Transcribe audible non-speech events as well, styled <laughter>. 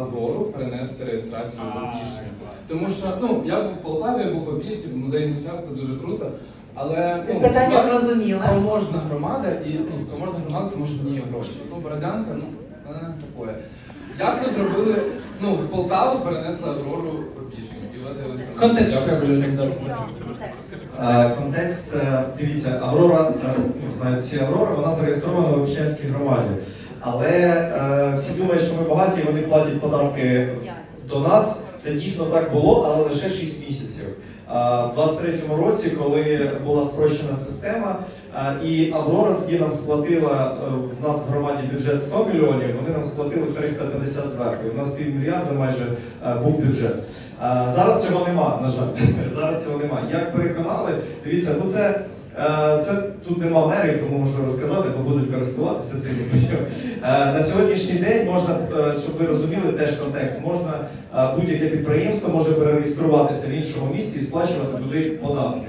Аврору перенести реєстрацію в А, Тому що ну я був в Полтаві, я був в Обішні, в музеї гончарства дуже круто. Але ну, Питання у вас зрозуміле. спроможна громада і ну, спроможна громада, тому що в ній є гроші. Ну, Бородянка, ну, е, такое. Як ви зробили, ну, з Полтави перенесли Аврору в Обішню? І у вас з'явилися там- Контекст. Е, Контекст, е, дивіться, Аврора, е, ну, знають всі Аврора, вона зареєстрована в Обіщанській громаді. Але е, всі думають, що ми багаті, і вони платять податки до нас. Це дійсно так було, але лише 6 місяців. А В 23-му році, коли була спрощена система, е, і Аврора тоді нам сплатила е, в нас в громаді бюджет 100 мільйонів, вони нам сплатили 350 зверху. В нас півмільярда майже е, був бюджет. Зараз цього нема, на жаль. <laughs> Зараз цього нема. Як переконали, дивіться, ну це. Е, Це тут нема мерів, тому можу розказати, бо будуть користуватися цим. Е, На сьогоднішній день можна, е, щоб ви розуміли теж контекст, можна будь-яке підприємство може перереєструватися в іншому місті і сплачувати туди податки.